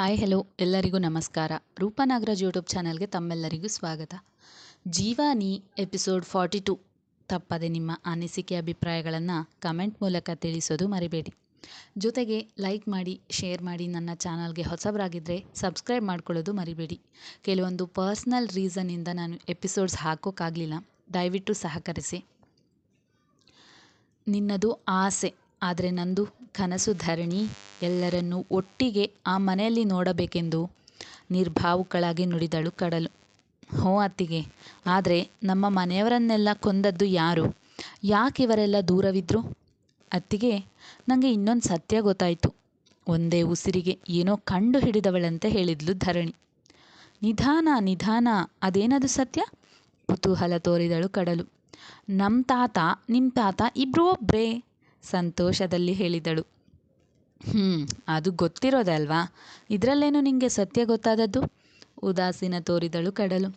Hi, hello. ಎಲ್ಲರಿಗೂ ನಮಸ್ಕಾರ. Roopa Nagaraj YouTube ಚಾನಲ್ಗೆ ತಮ್ಮೆಲ್ಲರಿಗೂ ಸ್ವಾಗತ. ಜೀವಾನಿ ಎಪಿಸೋಡ್ ಫಾರ್ಟಿ ಟು. ತಪ್ಪದೆ ನಿಮ್ಮ ಅನಿಸಿಕೆ ಅಭಿಪ್ರಾಯಗಳನ್ನು ಕಮೆಂಟ್ ಮೂಲಕ ತಿಳಿಸೋದು ಮರಿಬೇಡಿ. ಜೊತೆಗೆ ಲೈಕ್ ಮಾಡಿ, ಶೇರ್ ಮಾಡಿ ನನ್ನ ಚಾನಲ್ಗೆ ಹೊಸಬರಾಗಿದ್ದರೆ ಸಬ್ಸ್ಕ್ರೈಬ್ ಮಾಡ್ಕೊಳ್ಳೋದು ಮರಿಬೇಡಿ. ಕೆಲವೊಂದು ಪರ್ಸ್ನಲ್ ರೀಸನ್ನಿಂದ ನಾನು ಎಪಿಸೋಡ್ಸ್ ಹಾಕೋಕ್ಕಾಗಲಿಲ್ಲ ದಯವಿಟ್ಟು ಸಹಕರಿಸಿ. ನಿನ್ನದು ಆಸೆ. ಆದರೆ ನಂದು ಕನಸು ಧರಣಿ ಎಲ್ಲರನ್ನೂ ಒಟ್ಟಿಗೆ ಆ ಮನೆಯಲ್ಲಿ ನೋಡಬೇಕೆಂದು ನಿರ್ಭಾವುಕಳಾಗಿ ನುಡಿದಳು ಕಡಲು. ಹೋ ಅತ್ತಿಗೆ, ಆದರೆ ನಮ್ಮ ಮನೆಯವರನ್ನೆಲ್ಲ ಕೊಂದದ್ದು ಯಾರು? ಯಾಕೆ ಇವರೆಲ್ಲ ದೂರವಿದ್ರು? ಅತ್ತಿಗೆ ನನಗೆ ಇನ್ನೊಂದು ಸತ್ಯ ಗೊತ್ತಾಯಿತು. ಒಂದೇ ಉಸಿರಿಗೆ ಏನೋ ಕಂಡು ಹಿಡಿದವಳಂತೆ ಹೇಳಿದ್ಲು ಧರಣಿ. ನಿಧಾನ ನಿಧಾನ, ಅದೇನದು ಸತ್ಯ? ಕುತೂಹಲ ತೋರಿದಳು ಕಡಲು. ನಮ್ಮ ತಾತ ನಿಮ್ಮ ತಾತ ಇಬ್ಬರೂ ಒಬ್ಬರೇ ಸಂತೋಷದಲ್ಲಿ ಹೇಳಿದಳು. ಹ್ಞೂ ಅದು ಗೊತ್ತಿರೋದಲ್ವಾ ಇದರಲ್ಲೇನು ನಿಮಗೆ ಸತ್ಯ ಗೊತ್ತಾದದ್ದು? ಉದಾಸೀನ ತೋರಿದಳು ಕಡಲು.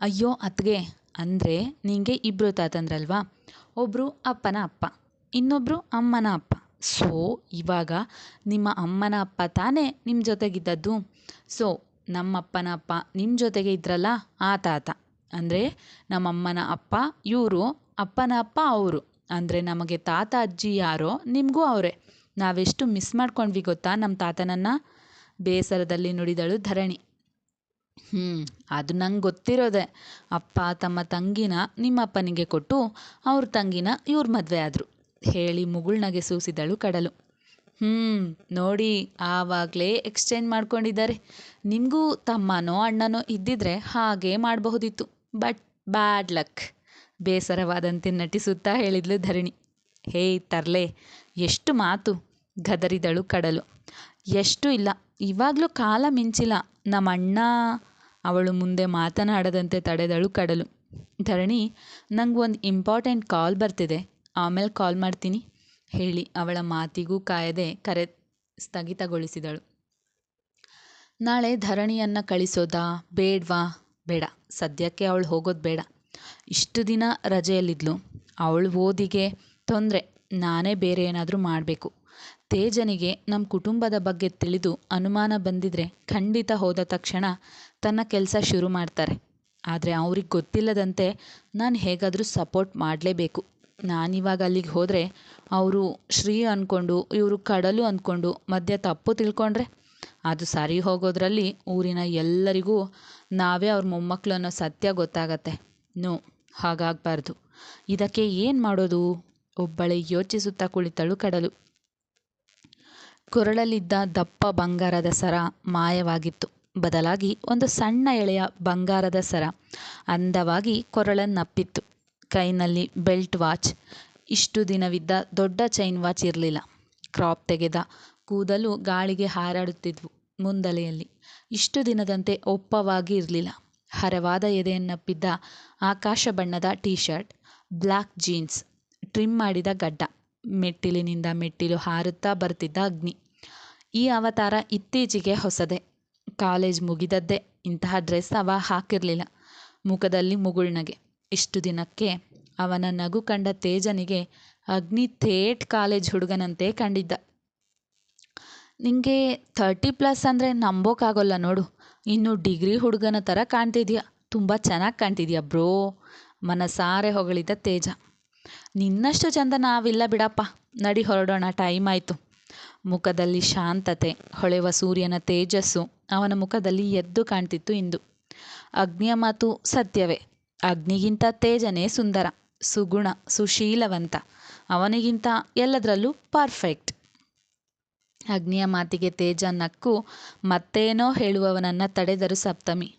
ಅಯ್ಯೋ, ಅತ್ಗೆ, ಅಂದರೆ ನಿಂಗೆ ಇಬ್ಬರು ತಾತಂದ್ರಲ್ವಾ? ಒಬ್ಬರು ಅಪ್ಪನ ಅಪ್ಪ ಇನ್ನೊಬ್ಬರು ಅಮ್ಮನ ಅಪ್ಪ. ಸೊ, ಇವಾಗ ನಿಮ್ಮ ಅಮ್ಮನ ಅಪ್ಪ ತಾನೇ ನಿಮ್ಮ ಜೊತೆಗಿದ್ದದ್ದು? ಸೊ, ನಮ್ಮಪ್ಪನ ಅಪ್ಪ ನಿಮ್ಮ ಜೊತೆಗೆ ಇದ್ರಲ್ಲ ಆ ತಾತ. ಅಂದರೆ ನಮ್ಮಮ್ಮನ ಅಪ್ಪ, ಇವರು ಅಪ್ಪನ ಅಪ್ಪ, ಅವರು. ಅಂದರೆ ನಮಗೆ ತಾತ, ಅಜ್ಜಿ ಯಾರೋ ನಿಮಗೂ ಅವರೇ. ನಾವೆಷ್ಟು ಮಿಸ್ ಮಾಡ್ಕೊಂಡ್ವಿ ಗೊತ್ತಾ? ನಮ್ಮ ತಾತನನ್ನು? ಬೇಸರದಲ್ಲಿ ನುಡಿದಳು ಧರಣಿ. ಹ್ಞೂ ಅದು ನಂಗೆ ಗೊತ್ತಿರೋದೆ. ಅಪ್ಪ, ತಮ್ಮ ತಂಗಿನ ನಿಮ್ಮಪ್ಪನಿಗೆ ಕೊಟ್ಟು ಅವ್ರ ತಂಗಿನ ಇವ್ರ ಮದುವೆ ಆದರು. ಹೇಳಿ ಮುಗುಳ್ನಗೆ ಸೂಸಿದಳು ಕಡಲು. ಹ್ಞೂ ನೋಡಿ, ಆವಾಗಲೇ ಎಕ್ಸ್ಚೇಂಜ್ ಮಾಡ್ಕೊಂಡಿದ್ದಾರೆ. ನಿಮಗೂ ತಮ್ಮನೋ, ಅಣ್ಣನೋ ಇದ್ದಿದ್ರೆ ಹಾಗೇ ಮಾಡಬಹುದಿತ್ತು. ಬಟ್ ಬ್ಯಾಡ್ ಲಕ್ ಬೇಸರವಾದಂತೆ ನಟಿಸುತ್ತಾ ಹೇಳಿದ್ಲು ಧರಣಿ. ಹೇ ತರ್ಲೆ, ಎಷ್ಟು ಮಾತು, ಗದರಿದಳು ಕಡಲು. ಎಷ್ಟು ಇಲ್ಲ, ಇವಾಗಲೂ ಕಾಲ ಮಿಂಚಿಲ್ಲ. ನಮ್ಮ ಅಣ್ಣ ಅವಳು ಮುಂದೆ ಮಾತನಾಡದಂತೆ ತಡೆದಳು ಕಡಲು. ಧರಣಿ, ನಂಗೆ ಒಂದು ಇಂಪಾರ್ಟೆಂಟ್ ಕಾಲ್ ಬರ್ತಿದೆ. ಆಮೇಲೆ ಕಾಲ್ ಮಾಡ್ತೀನಿ. ಹೇಳಿ, ಅವಳ ಮಾತಿಗೂ ಕಾಯದೆ ಕರೆ ಸ್ಥಗಿತಗೊಳಿಸಿದಳು. ನಾಳೆ ಧರಣಿಯನ್ನು ಕಳಿಸೋದಾ? ಬೇಡ್ವಾ? ಬೇಡ. ಸದ್ಯಕ್ಕೆ ಅವಳು ಹೋಗೋದು ಬೇಡ. ಇಷ್ಟು ದಿನ ರಜೆಯಲ್ಲಿದ್ಲು. ಅವಳು ಓದಿಗೆ ತೊಂದರೆ, ನಾನೇ ಬೇರೆ ಏನಾದರೂ ಮಾಡಬೇಕು. ತೇಜನಿಗೆ ನಮ್ಮ ಕುಟುಂಬದ ಬಗ್ಗೆ ತಿಳಿದು ಅನುಮಾನ ಬಂದಿದ್ರೆ ಖಂಡಿತ ಹೋದ ತಕ್ಷಣ ತನ್ನ ಕೆಲಸ ಶುರು ಮಾಡ್ತಾರೆ. ಆದರೆ ಅವ್ರಿಗೆ ಗೊತ್ತಿಲ್ಲದಂತೆ ನಾನು ಹೇಗಾದರೂ ಸಪೋರ್ಟ್ ಮಾಡಲೇಬೇಕು. ನಾನಿವಾಗ ಅಲ್ಲಿಗೆ ಹೋದರೆ ಅವರು ಶ್ರೀ ಅಂದ್ಕೊಂಡು ಇವರು ಕಡಲು ಅಂದ್ಕೊಂಡು ಮಧ್ಯ ತಪ್ಪು ತಿಳ್ಕೊಂಡ್ರೆ? ಅದು ಸರಿ ಹೋಗೋದ್ರಲ್ಲಿ ಊರಿನ ಎಲ್ಲರಿಗೂ ನಾವೇ ಅವ್ರ ಮೊಮ್ಮಕ್ಕಳು ಸತ್ಯ ಗೊತ್ತಾಗತ್ತೆ. ನೋ, ಹಾಗಾಗಬಾರ್ದು. ಇದಕ್ಕೆ ಏನು ಮಾಡೋದು? ಒಬ್ಬಳೇ ಯೋಚಿಸುತ್ತಾ ಕುಳಿತಳು ಕಡಲು. ಕೊರಳಲ್ಲಿದ್ದ ದಪ್ಪ ಬಂಗಾರದ ಸರ ಮಾಯವಾಗಿತ್ತು. ಬದಲಾಗಿ ಒಂದು ಸಣ್ಣ ಎಳೆಯ ಬಂಗಾರದ ಸರ ಅಂದವಾಗಿ ಕೊರಳನ್ನಪ್ಪಿತ್ತು ಕೈನಲ್ಲಿ ಬೆಲ್ಟ್ ವಾಚ್. ಇಷ್ಟು ದಿನವಿದ್ದ ದೊಡ್ಡ ಚೈನ್ ವಾಚ್ ಇರಲಿಲ್ಲ. ಕ್ರಾಪ್ ತೆಗೆದ ಕೂದಲು ಗಾಳಿಗೆ ಹಾರಾಡುತ್ತಿದ್ವು ಮುಂದಲೆಯಲ್ಲಿ. ಇಷ್ಟು ದಿನದಂತೆ ಒಪ್ಪವಾಗಿ ಇರಲಿಲ್ಲ. ಹರವಾದ ಎದೆಯನ್ನಪ್ಪಿದ್ದ ಆಕಾಶ ಬಣ್ಣದ T shirt black jeans, trim ಮಾಡಿದ ಗಡ್ಡ, ಮೆಟ್ಟಿಲಿನಿಂದ ಮೆಟ್ಟಿಲು ಹಾರುತ್ತಾ ಬರ್ತಿದ್ದ ಅಗ್ನಿ. ಈ ಅವತಾರ ಇತ್ತೀಚೆಗೆ ಹೊಸದೇ. ಕಾಲೇಜ್ ಮುಗಿದದ್ದೇ ಇಂತಹ ಡ್ರೆಸ್ ಅವ ಹಾಕಿರಲಿಲ್ಲ. ಮುಖದಲ್ಲಿ ಮುಗುಳ್ನಗೆ ಇಷ್ಟು ದಿನಕ್ಕೆ ಅವನ ನಗು ಕಂಡ ತೇಜನಿಗೆ ಅಗ್ನಿ ಥೇಟ್ ಕಾಲೇಜ್ ಹುಡುಗನಂತೆ ಕಂಡಿದ್ದ. ನಿಂಗೆ ಥರ್ಟಿ ಪ್ಲಸ್ ಅಂದರೆ ನಂಬೋಕ್ಕಾಗೋಲ್ಲ ನೋಡು. ಇನ್ನು ಡಿಗ್ರಿ ಹುಡುಗನ ಥರ ಕಾಣ್ತಿದ್ಯಾ? ತುಂಬ ಚೆನ್ನಾಗಿ ಕಾಣ್ತಿದ್ಯಾ ಬ್ರೋ? ಮನಸಾರೆ ಹೊಗಳಿದ ತೇಜ. ನಿನ್ನಷ್ಟು ಚಂದ ನಾವಿಲ್ಲ ಬಿಡಪ್ಪ. ನಡಿ ಹೊರಡೋಣ, ಟೈಮ್ ಆಯಿತು. ಮುಖದಲ್ಲಿ ಶಾಂತತೆ ಹೊಳೆವ ಸೂರ್ಯನ ತೇಜಸ್ಸು ಅವನ ಮುಖದಲ್ಲಿ ಎದ್ದು ಕಾಣ್ತಿತ್ತು ಇಂದು. ಅಗ್ನಿಯ ಮಾತು ಸತ್ಯವೇ. ಅಗ್ನಿಗಿಂತ ತೇಜನೇ ಸುಂದರ, ಸುಗುಣ, ಸುಶೀಲವಂತ. ಅವನಿಗಿಂತ ಎಲ್ಲದರಲ್ಲೂ ಪರ್ಫೆಕ್ಟ್ ಅಗ್ನಿಯ ಮಾತಿಗೆ ತೇಜ ನಕ್ಕು, ಮತ್ತೇನೋ ಹೇಳುವವನನ್ನು ತಡೆದರು ಸಪ್ತಮಿ.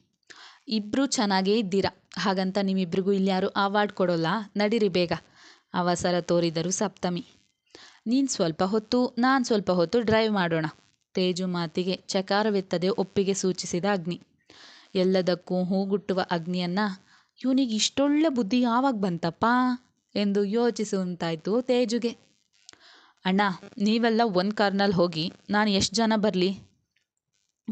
ಇಬ್ಬರೂ ಚೆನ್ನಾಗೇ ಇದ್ದೀರಾ? ಹಾಗಂತ ನಿಮ್ಮಿಬ್ರಿಗೂ ಇಲ್ಯಾರೂ ಅವಾರ್ಡ್ ಕೊಡೋಲ್ಲ? ನಡೀರಿ ಬೇಗ, ಅವಸರ ತೋರಿದರು ಸಪ್ತಮಿ. ನೀನು ಸ್ವಲ್ಪ ಹೊತ್ತು, ನಾನು ಸ್ವಲ್ಪ ಹೊತ್ತು ಡ್ರೈವ್ ಮಾಡೋಣ. ತೇಜು ಮಾತಿಗೆ ಚಕಾರವೆತ್ತದೆ ಒಪ್ಪಿಗೆ ಸೂಚಿಸಿದ ಅಗ್ನಿ. ಎಲ್ಲದಕ್ಕೂ ಹೂಗುಟ್ಟುವ ಅಗ್ನಿಯನ್ನು, ಇವನಿಗೆ ಇಷ್ಟೊಳ್ಳೆ ಬುದ್ಧಿ ಯಾವಾಗ ಬಂತಪ್ಪ? ಎಂದು ಯೋಚಿಸುವಂತಾಯಿತು ತೇಜುಗೆ. ಅಣ್ಣ, ನೀವೆಲ್ಲ ಒಂದು ಕಾರ್ನಲ್ಲಿ ಹೋಗಿ ನಾನು ಎಷ್ಟು ಜನ ಬರಲಿ?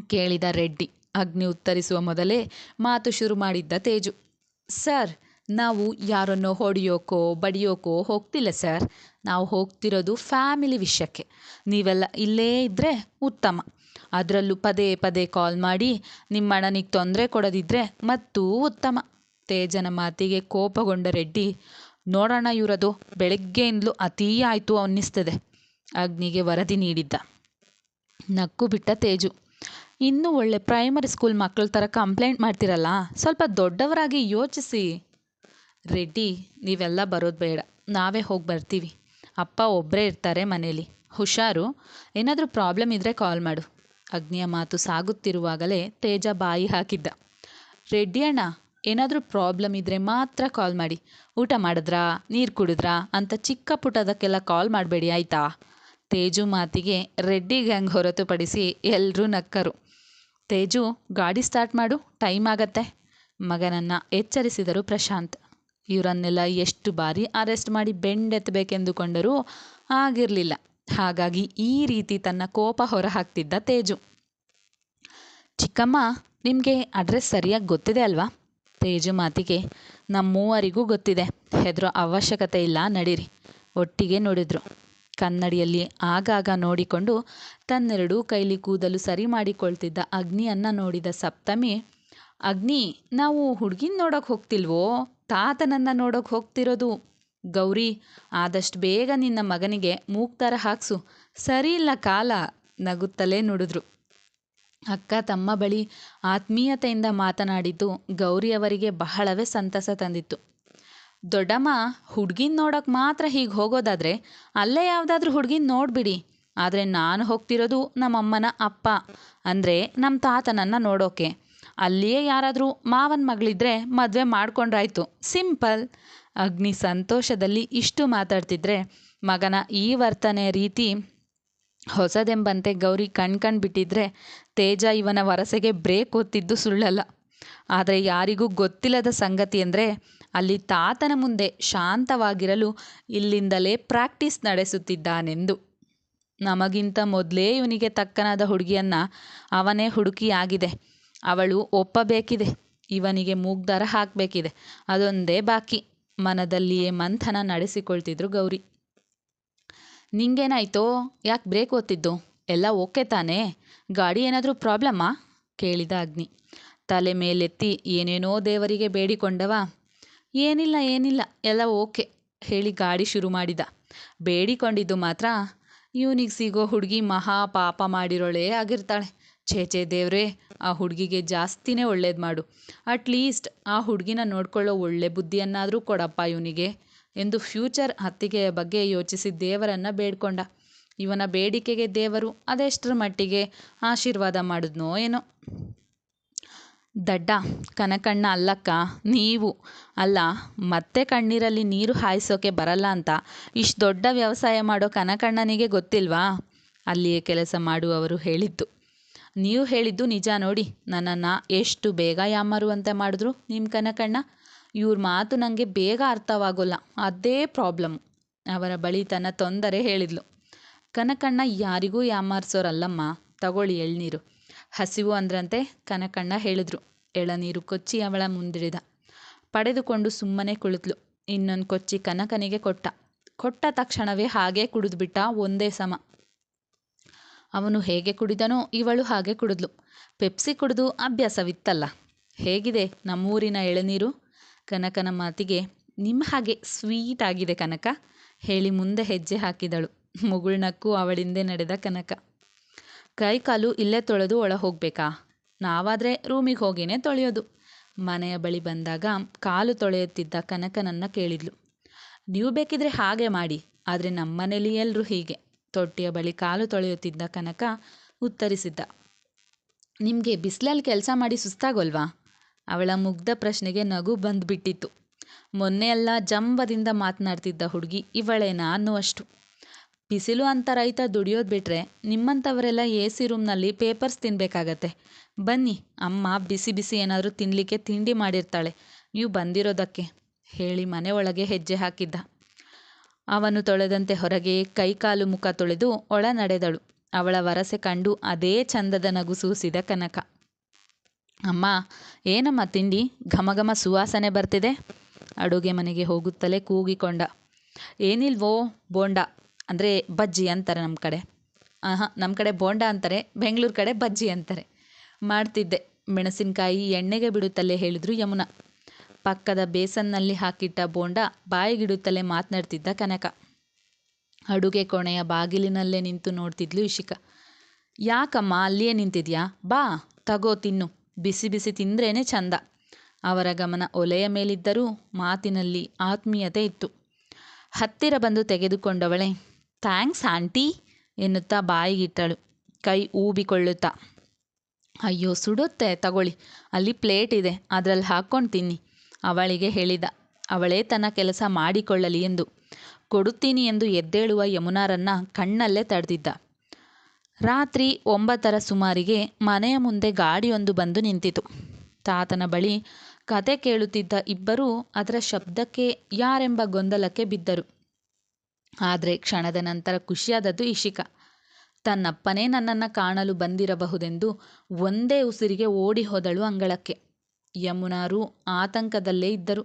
ಕೇಳಿದ ರೆಡ್ಡಿ. ಅಗ್ನಿ ಉತ್ತರಿಸುವ ಮೊದಲೇ ಮಾತು ಶುರು ಮಾಡಿದ್ದ ತೇಜು. ಸರ್, ನಾವು ಯಾರನ್ನೋ ಹೊಡೆಯೋಕೋ, ಬಡಿಯೋಕೋ ಹೋಗ್ತಿಲ್ಲ ಸರ್. ನಾವು ಹೋಗ್ತಿರೋದು ಫ್ಯಾಮಿಲಿ ವಿಷಯಕ್ಕೆ. ನೀವೆಲ್ಲ ಇಲ್ಲೇ ಇದ್ದರೆ ಉತ್ತಮ. ಅದರಲ್ಲೂ ಪದೇ ಪದೇ ಕಾಲ್ ಮಾಡಿ ನಿಮ್ಮ ಅಣ್ಣನಿಗೆ ತೊಂದರೆ ಕೊಡದಿದ್ದರೆ ಮತ್ತೂ ಉತ್ತಮ. ತೇಜನ ಮಾತಿಗೆ ಕೋಪಗೊಂಡ ರೆಡ್ಡಿ ನೋಡೋಣ ಇವರದು. ಬೆಳಗ್ಗೆಯಿಂದಲೂ ಅತೀ ಆಯಿತು ಅನ್ನಿಸ್ತದೆ. ಅಗ್ನಿಗೆ ವರದಿ ನೀಡಿದ್ದ. ನಕ್ಕು ಬಿಟ್ಟ ತೇಜು. ಇನ್ನೂ ಒಳ್ಳೆ ಪ್ರೈಮರಿ ಸ್ಕೂಲ್ ಮಕ್ಕಳ ಥರ ಕಂಪ್ಲೇಂಟ್ ಮಾಡ್ತಿರಲ್ಲ? ಸ್ವಲ್ಪ ದೊಡ್ಡವರಾಗಿ ಯೋಚಿಸಿ. ರೆಡ್ಡಿ, ನೀವೆಲ್ಲ ಬರೋದು ಬೇಡ. ನಾವೇ ಹೋಗಿ ಬರ್ತೀವಿ. ಅಪ್ಪ ಒಬ್ಬರೇ ಇರ್ತಾರೆ ಮನೇಲಿ. ಹುಷಾರು. ಏನಾದರೂ ಪ್ರಾಬ್ಲಮ್ ಇದ್ದರೆ ಕಾಲ್ ಮಾಡು. ಅಗ್ನಿಯ ಮಾತು ಸಾಗುತ್ತಿರುವಾಗಲೇ ತೇಜ ಬಾಯಿ ಹಾಕಿದ್ದ. ರೆಡ್ಡಿ ಅಣ್ಣ ಏನಾದರೂ ಪ್ರಾಬ್ಲಮ್ ಇದ್ದರೆ ಮಾತ್ರ ಕಾಲ್ ಮಾಡಿ. ಊಟ ಮಾಡಿದ್ರಾ? ನೀರು ಕುಡಿದ್ರಾ? ಅಂತ ಚಿಕ್ಕ ಪುಟ್ಟದಕ್ಕೆಲ್ಲ ಕಾಲ್ ಮಾಡಬೇಡಿ, ಆಯಿತಾ? ತೇಜು ಮಾತಿಗೆ ರೆಡ್ಡಿ ಗ್ಯಾಂಗ್ ಹೊರತುಪಡಿಸಿ ಎಲ್ಲರೂ ನಕ್ಕರು. ತೇಜು, ಗಾಡಿ ಸ್ಟಾರ್ಟ್ ಮಾಡು ಟೈಮ್ ಆಗತ್ತೆ. ಮಗನನ್ನು ಎಚ್ಚರಿಸಿದರು ಪ್ರಶಾಂತ್. ಇವರನ್ನೆಲ್ಲ ಎಷ್ಟು ಬಾರಿ ಅರೆಸ್ಟ್ ಮಾಡಿ ಬೆಂಡೆತ್ತಬೇಕೆಂದುಕೊಂಡರೂ ಆಗಿರಲಿಲ್ಲ. ಹಾಗಾಗಿ ಈ ರೀತಿ ತನ್ನ ಕೋಪ ಹೊರಹಾಕ್ತಿದ್ದ ತೇಜು. ಚಿಕ್ಕಮ್ಮ, ನಿಮಗೆ ಅಡ್ರೆಸ್ ಸರಿಯಾಗಿ ಗೊತ್ತಿದೆ ಅಲ್ವಾ? ತೇಜು ಮಾತಿಗೆ ನಮ್ಮ ಮೂವರಿಗೂ ಗೊತ್ತಿದೆ. ಹೆದರೋ ಅವಶ್ಯಕತೆ ಇಲ್ಲ, ನಡೀರಿ. ಒಟ್ಟಿಗೆ ನೋಡಿದ್ರು. ಕನ್ನಡಿಯಲ್ಲಿ ಆಗಾಗ ನೋಡಿಕೊಂಡು ತನ್ನೆರಡೂ ಕೈಲಿ ಕೂದಲು ಸರಿ ಮಾಡಿಕೊಳ್ತಿದ್ದ ಅಗ್ನಿಯನ್ನು ನೋಡಿದ ಸಪ್ತಮಿ, ಅಗ್ನಿ, ನಾವು ಹುಡುಗಿನ ನೋಡೋಕೆ ಹೋಗ್ತಿಲ್ವೋ? ತಾತನನ್ನು ನೋಡೋಕೆ ಹೋಗ್ತಿರೋದು? ಗೌರಿ, ಆದಷ್ಟು ಬೇಗ ನಿನ್ನ ಮಗನಿಗೆ ಮೂಗ್ತಾರ ಹಾಕ್ಸು. ಸರಿ ಇಲ್ಲ ಕಾಲ, ನಗುತ್ತಲೇ ನುಡಿದ್ರು. ಅಕ್ಕ ತಮ್ಮ ಬಳಿ ಆತ್ಮೀಯತೆಯಿಂದ ಮಾತನಾಡಿದ್ದು ಗೌರಿಯವರಿಗೆ ಬಹಳವೇ ಸಂತಸ ತಂದಿತ್ತು. ದೊಡ್ಡಮ್ಮ, ಹುಡ್ಗಿನ ನೋಡೋಕೆ ಮಾತ್ರ ಹೀಗೆ ಹೋಗೋದಾದರೆ ಅಲ್ಲೇ ಯಾವುದಾದ್ರೂ ಹುಡ್ಗಿನ ನೋಡಿಬಿಡಿ. ಆದರೆ ನಾನು ಹೋಗ್ತಿರೋದು ನಮ್ಮಮ್ಮನ ಅಪ್ಪ, ಅಂದರೆ ನಮ್ಮ ತಾತನನ್ನು ನೋಡೋಕೆ. ಅಲ್ಲಿಯೇ ಯಾರಾದರೂ ಮಾವನ ಮಗಳಿದ್ರೆ ಮದುವೆ ಮಾಡ್ಕೊಂಡ್ರಾಯ್ತು. ಸಿಂಪಲ್. ಅಗ್ನಿ ಸಂತೋಷದಲ್ಲಿ ಇಷ್ಟು ಮಾತಾಡ್ತಿದ್ರೆ ಮಗನ ಈ ವರ್ತನೆ ರೀತಿ ಹೊಸದೆಂಬಂತೆ ಗೌರಿ ಕಣ್ಕಂಡು ಬಿಟ್ಟಿದ್ರೆ ತೇಜ ಇವನ ವರಸೆಗೆ ಬ್ರೇಕ್ ಒತ್ತಿದ್ದು ಸುಳ್ಳಲ್ಲ. ಆದರೆ ಯಾರಿಗೂ ಗೊತ್ತಿಲ್ಲದ ಸಂಗತಿ ಅಂದರೆ ಅಲ್ಲಿ ತಾತನ ಮುಂದೆ ಶಾಂತವಾಗಿರಲು ಇಲ್ಲಿಂದಲೇ ಪ್ರಾಕ್ಟೀಸ್ ನಡೆಸುತ್ತಿದ್ದಾನೆಂದು. ನಮಗಿಂತ ಮೊದಲೇ ಇವನಿಗೆ ತಕ್ಕನಾದ ಹುಡುಗಿಯನ್ನು ಅವನೇ ಹುಡುಕಿಯಾಗಿದೆ. ಅವಳು ಒಪ್ಪಬೇಕಿದೆ. ಇವನಿಗೆ ಮೂಗ್ದಾರ ಹಾಕಬೇಕಿದೆ. ಅದೊಂದೇ ಬಾಕಿ. ಮನದಲ್ಲಿಯೇ ಮಂಥನ ನಡೆಸಿಕೊಳ್ತಿದ್ರು ಗೌರಿ. ನಿಂಗೇನಾಯ್ತೋ? ಯಾಕೆ ಬ್ರೇಕ್ ಓದ್ತಿದ್ದು? ಎಲ್ಲ ಓಕೆ ತಾನೇ? ಗಾಡಿ ಏನಾದರೂ ಪ್ರಾಬ್ಲಮ್ಮಾ? ಕೇಳಿದ ಅಗ್ನಿ. ತಲೆ ಮೇಲೆತ್ತಿ, ಏನೇನೋ ದೇವರಿಗೆ ಬೇಡಿಕೊಂಡವ. ಏನಿಲ್ಲ ಏನಿಲ್ಲ, ಎಲ್ಲ ಓಕೆ ಹೇಳಿ ಗಾಡಿ ಶುರು ಮಾಡಿದ. ಬೇಡಿಕೊಂಡಿದ್ದು ಮಾತ್ರ ಇವನಿಗೆ ಸಿಗೋ ಹುಡುಗಿ ಮಹಾ ಪಾಪ ಮಾಡಿರೋಳೇ ಆಗಿರ್ತಾಳೆ. ಛೇ ಛೇ, ದೇವ್ರೆ, ಆ ಹುಡುಗಿಗೆ ಜಾಸ್ತಿನೇ ಒಳ್ಳೇದು ಮಾಡು. ಅಟ್ಲೀಸ್ಟ್ ಆ ಹುಡುಗಿನ ನೋಡ್ಕೊಳ್ಳೋ ಒಳ್ಳೆ ಬುದ್ಧಿಯನ್ನಾದರೂ ಕೊಡಪ್ಪ ಇವನಿಗೆ. ಎಂದು ಫ್ಯೂಚರ್ ಹತ್ತಿಗೆಯ ಬಗ್ಗೆ ಯೋಚಿಸಿ ದೇವರನ್ನು ಬೇಡ್ಕೊಂಡ. ಇವನ ಬೇಡಿಕೆಗೆ ದೇವರು ಅದೆಷ್ಟರ ಮಟ್ಟಿಗೆ ಆಶೀರ್ವಾದ ಮಾಡಿದ್ನೋ ಏನೋ. ದಡ್ಡ, ಕನಕಣ್ಣ ಅಲ್ಲಕ್ಕ, ನೀವು ಅಲ್ಲ, ಮತ್ತೆ ಕಣ್ಣೀರಲ್ಲಿ ನೀರು ಹಾಯಿಸೋಕೆ ಬರಲ್ಲ ಅಂತ ಇಷ್ಟು ದೊಡ್ಡ ವ್ಯವಸಾಯ ಮಾಡೋ ಕನಕಣ್ಣನಿಗೆ ಗೊತ್ತಿಲ್ವಾ? ಅಲ್ಲಿಯೇ ಕೆಲಸ ಮಾಡುವವರು ಹೇಳಿದ್ದು. ನೀವು ಹೇಳಿದ್ದು ನಿಜ ನೋಡಿ, ನನ್ನನ್ನು ಎಷ್ಟು ಬೇಗ ಯಾಮರುವಂತೆ ಮಾಡಿದ್ರು ನಿಮ್ಮ ಕನಕಣ್ಣ? ಇವ್ರ ಮಾತು ನನಗೆ ಬೇಗ ಅರ್ಥವಾಗೋಲ್ಲ. ಅದೇ ಪ್ರಾಬ್ಲಮ್ ಅವರ ಬಳಿ ತನ್ನ ತೊಂದರೆ ಹೇಳಿದ್ಲು. ಕನಕಣ್ಣ ಯಾರಿಗೂ ಯಾಮಾರಿಸೋರಲ್ಲಮ್ಮ, ತಗೊಳ್ಳಿ ಎಳ್ನೀರು. ಹಸಿವು ಅಂದ್ರಂತೆ ಕನಕಣ್ಣ ಹೇಳಿದ್ರು. ಎಳನೀರು ಕೊಚ್ಚಿ ಅವಳ ಮುಂದಿಡಿದ ಪಡೆದುಕೊಂಡು ಸುಮ್ಮನೆ ಕುಳಿತಳು ಇನ್ನೊಂದು ಕೊಚ್ಚಿ ಕನಕನಿಗೆ ಕೊಟ್ಟ. ಕೊಟ್ಟ ತಕ್ಷಣವೇ ಹಾಗೇ ಕುಡಿದ್ಬಿಟ್ಟ ಒಂದೇ ಸಮ. ಅವನು ಹೇಗೆ ಕುಡಿದನೋ ಇವಳು ಹಾಗೆ ಕುಡಿದ್ಲು. ಪೆಪ್ಸಿ ಕುಡಿದು ಅಭ್ಯಾಸವಿತ್ತಲ್ಲ. ಹೇಗಿದೆ ನಮ್ಮೂರಿನ ಎಳನೀರು? ಕನಕನ ಮಾತಿಗೆ ನಿಮ್ಮ ಹಾಗೆ ಸ್ವೀಟ್ ಆಗಿದೆ ಕನಕ. ಹೇಳಿ ಮುಂದೆ ಹೆಜ್ಜೆ ಹಾಕಿದಳು. ಮುಗುಳ್ನಕ್ಕೂ ಅವಳಿಂದೆ ನಡೆದ ಕನಕ. ಕೈ ಕಾಲು ಇಲ್ಲೇ ತೊಳೆದು ಒಳ ಹೋಗಬೇಕಾ? ನಾವಾದರೆ ರೂಮಿಗೆ ಹೋಗಿನೇ ತೊಳೆಯೋದು. ಮನೆಯ ಬಳಿ ಬಂದಾಗ ಕಾಲು ತೊಳೆಯುತ್ತಿದ್ದ ಕನಕನನ್ನ ಕೇಳಿದ್ಲು. ನೀವು ಬೇಕಿದ್ರೆ ಹಾಗೆ ಮಾಡಿ, ಆದರೆ ನಮ್ಮನೇಲಿ ಎಲ್ಲರೂ ಹೀಗೆ. ತೊಟ್ಟಿಯ ಬಳಿ ಕಾಲು ತೊಳೆಯುತ್ತಿದ್ದ ಕನಕ ಉತ್ತರಿಸಿದ್ದ. ನಿಮಗೆ ಬಿಸಿಲಲ್ಲಿ ಕೆಲಸ ಮಾಡಿ ಸುಸ್ತಾಗೋಲ್ವಾ? ಅವಳ ಮುಗ್ಧ ಪ್ರಶ್ನೆಗೆ ನಗು ಬಂದುಬಿಟ್ಟಿತ್ತು. ಮೊನ್ನೆ ಎಲ್ಲ ಜಂಬದಿಂದ ಮಾತನಾಡ್ತಿದ್ದ ಹುಡುಗಿ ಇವಳೇನಾ ಅನ್ನುವಷ್ಟು. ಬಿಸಿಲು ಅಂತ ರೈತ ದುಡಿಯೋದು ಬಿಟ್ಟರೆ ನಿಮ್ಮಂಥವರೆಲ್ಲ ಎ ಸಿ ರೂಮ್ನಲ್ಲಿ ಪೇಪರ್ಸ್ ತಿನ್ನಬೇಕಾಗತ್ತೆ ಬನ್ನಿ, ಅಮ್ಮ ಬಿಸಿ ಬಿಸಿ ಏನಾದರೂ ತಿನ್ನಲಿಕ್ಕೆ ತಿಂಡಿ ಮಾಡಿರ್ತಾಳೆ. ನೀವು ಬಂದಿರೋದಕ್ಕೆ ಹೇಳಿ ಮನೆ ಒಳಗೆ ಹೆಜ್ಜೆ ಹಾಕಿದ್ದ. ಅವನು ತೊಳೆದಂತೆ ಹೊರಗೆ ಕೈಕಾಲು ಮುಖ ತೊಳೆದು ಒಳ ನಡೆದಳು ಅವಳ ವರಸೆ ಕಂಡು ಅದೇ ಚಂದದ ನಗು ಸೂಸಿದ ಕನಕ. ಅಮ್ಮ, ಏನಮ್ಮ ತಿಂಡಿ? ಘಮಘಮ ಸುವಾಸನೆ ಬರ್ತಿದೆ. ಅಡುಗೆ ಮನೆಗೆ ಹೋಗುತ್ತಲೇ ಕೂಗಿಕೊಂಡ. ಏನಿಲ್ವೋ ಬೋಂಡ, ಅಂದರೆ ಬಜ್ಜಿ ಅಂತಾರೆ ನಮ್ಮ ಕಡೆ. ಆಹಾ ನಮ್ಮ ಕಡೆ ಬೋಂಡ ಅಂತಾರೆ, ಬೆಂಗಳೂರು ಕಡೆ ಬಜ್ಜಿ ಅಂತಾರೆ. ಮಾಡ್ತಿದ್ದೆ. ಮೆಣಸಿನಕಾಯಿ ಎಣ್ಣೆಗೆ ಬಿಡುತ್ತಲೇ ಹೇಳಿದ್ರು ಯಮುನಾ. ಪಕ್ಕದ ಬೇಸನ್ನಲ್ಲಿ ಹಾಕಿಟ್ಟ ಬೋಂಡ ಬಾಯಿಗಿಡುತ್ತಲೇ ಮಾತನಾಡ್ತಿದ್ದ ಕನಕ. ಅಡುಗೆ ಕೋಣೆಯ ಬಾಗಿಲಿನಲ್ಲೇ ನಿಂತು ನೋಡ್ತಿದ್ಲು ಇಶಿಕ. ಯಾಕಮ್ಮ, ಅಲ್ಲಿಯೇ ನಿಂತಿದ್ಯಾ? ಬಾ, ತಗೋ ತಿನ್ನು. ಬಿಸಿ ಬಿಸಿ ತಿಂದ್ರೇನೆ ಚಂದ. ಅವರ ಗಮನ ಒಲೆಯ ಮೇಲಿದ್ದರೂ ಮಾತಿನಲ್ಲಿ ಆತ್ಮೀಯತೆ ಇತ್ತು. ಹತ್ತಿರ ಬಂದು ತೆಗೆದುಕೊಂಡವಳೆ, ಥ್ಯಾಂಕ್ಸ್, ಆಂಟಿ, ಎನ್ನುತ್ತಾ ಬಾಯಿಗಿಟ್ಟಳು. ಕೈ ಊಬಿಕೊಳ್ಳುತ್ತಾ, ಅಯ್ಯೋ, ಸುಡುತ್ತೆ, ತಗೊಳ್ಳಿ. ಅಲ್ಲಿ ಪ್ಲೇಟ್ ಇದೆ, ಅದರಲ್ಲಿ ಹಾಕ್ಕೊಂಡು ತಿನ್ನಿ, ಅವಳಿಗೆ ಹೇಳಿದ. ಅವಳೇ ತನ್ನ ಕೆಲಸ ಮಾಡಿಕೊಳ್ಳಲಿ, ಎಂದು. ಕೊಡುತ್ತೀನಿ, ಎಂದು ಎದ್ದೇಳುವ ಯಮುನಾರನ್ನ ಕಣ್ಣಲ್ಲೇ ತಡೆದಿದ್ದ. ರಾತ್ರಿ ಒಂಬತ್ತರ ಸುಮಾರಿಗೆ ಮನೆಯ ಮುಂದೆ ಗಾಡಿಯೊಂದು ಬಂದು ನಿಂತಿತು. ತಾತನ ಬಳಿ ಕತೆ ಕೇಳುತ್ತಿದ್ದ ಇಬ್ಬರೂ ಅದರ ಶಬ್ದಕ್ಕೆ ಯಾರೆಂಬ ಗೊಂದಲಕ್ಕೆ ಬಿದ್ದರು. ಆದರೆ ಕ್ಷಣದ ನಂತರ ಖುಷಿಯಾದದ್ದು ಇಶಿಕ. ತನ್ನಪ್ಪನೇ ನನ್ನನ್ನು ಕಾಣಲು ಬಂದಿರಬಹುದೆಂದು ಒಂದೇ ಉಸಿರಿಗೆ ಓಡಿ ಹೋದಳು ಅಂಗಳಕ್ಕೆ. ಯಮುನಾರು ಆತಂಕದಲ್ಲೇ ಇದ್ದರು.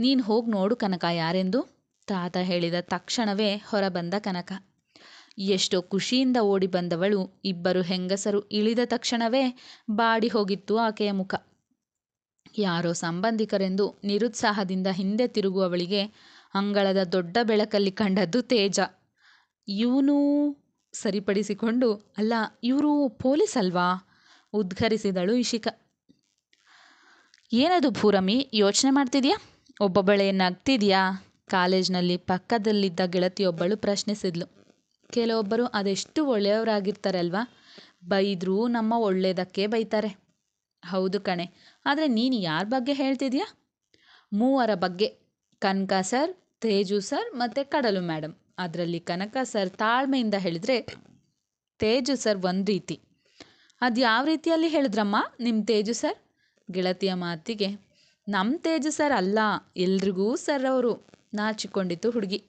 ನೀನು ಹೋಗಿ ನೋಡು ಕನಕ ಯಾರೆಂದು? ತಾತ ಹೇಳಿದ ತಕ್ಷಣವೇ ಹೊರಬಂದ ಕನಕ. ಎಷ್ಟೋ ಖುಷಿಯಿಂದ ಓಡಿ ಬಂದವಳು. ಇಬ್ಬರು ಹೆಂಗಸರು ಇಳಿದ ತಕ್ಷಣವೇ ಬಾಡಿ ಹೋಗಿತ್ತು ಆಕೆಯ ಮುಖ. ಯಾರೋ ಸಂಬಂಧಿಕರೆಂದು ನಿರುತ್ಸಾಹದಿಂದ ಹಿಂದೆ ತಿರುಗುವವಳಿಗೆ ಅಂಗಳದ ದೊಡ್ಡ ಬೆಳಕಲ್ಲಿ ಕಂಡದ್ದು ತೇಜ. ಇವನು ಸರಿಪಡಿಸಿಕೊಂಡು, ಅಲ್ಲ, ಇವರು ಪೊಲೀಸ್ ಅಲ್ವಾ? ಉದ್ಘರಿಸಿದಳು ಇಶಿಕ. ಏನದು ಭೂರಮಿ, ಯೋಚನೆ ಮಾಡ್ತಿದ್ಯಾ? ಒಬ್ಬೊಬ್ಬಳೆ ನಗ್ತಿದ್ಯಾ? ಕಾಲೇಜ್ನಲ್ಲಿ ಪಕ್ಕದಲ್ಲಿದ್ದ ಗೆಳತಿಯೊಬ್ಬಳು ಪ್ರಶ್ನಿಸಿದ್ಲು. ಕೆಲವೊಬ್ಬರು ಅದೆಷ್ಟು ಒಳ್ಳೆಯವರಾಗಿರ್ತಾರಲ್ವಾ? ಬೈದರೂ ನಮ್ಮ ಒಳ್ಳೆಯದಕ್ಕೆ ಬೈತಾರೆ. ಹೌದು ಕಣೆ. ಆದರೆ ನೀನು ಯಾರ ಬಗ್ಗೆ ಹೇಳ್ತಿದ್ಯಾ? ಮೂವರ ಬಗ್ಗೆ. ಕನಕ ಸರ್, ತೇಜು ಸರ್ ಮತ್ತು ಕಡಲು ಮೇಡಮ್ ಅದರಲ್ಲಿ ಕನಕ ಸರ್ ತಾಳ್ಮೆಯಿಂದ ಹೇಳಿದರೆ ತೇಜು ಸರ್ ಒಂದು ರೀತಿ. ಅದು ಯಾವ ರೀತಿಯಲ್ಲಿ ಹೇಳಿದ್ರಮ್ಮ ನಿಮ್ಮ ತೇಜು ಸರ್? ಗೆಳತಿಯ ಮಾತಿಗೆ ನಮ್ಮ ತೇಜು ಸರ್ ಅಲ್ಲ, ಎಲ್ರಿಗೂ ಸರ್ ಅವರು ನಾಚಿಕೊಂಡಿತು ಹುಡುಗಿ.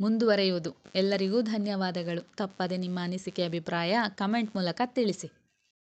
ಮುಂದುವರೆಯುವುದು. ಎಲ್ಲರಿಗೂ ಧನ್ಯವಾದಗಳು. ತಪ್ಪದೆ ನಿಮ್ಮ ಅನಿಸಿಕೆ ಅಭಿಪ್ರಾಯ ಕಮೆಂಟ್ ಮೂಲಕ ತಿಳಿಸಿ.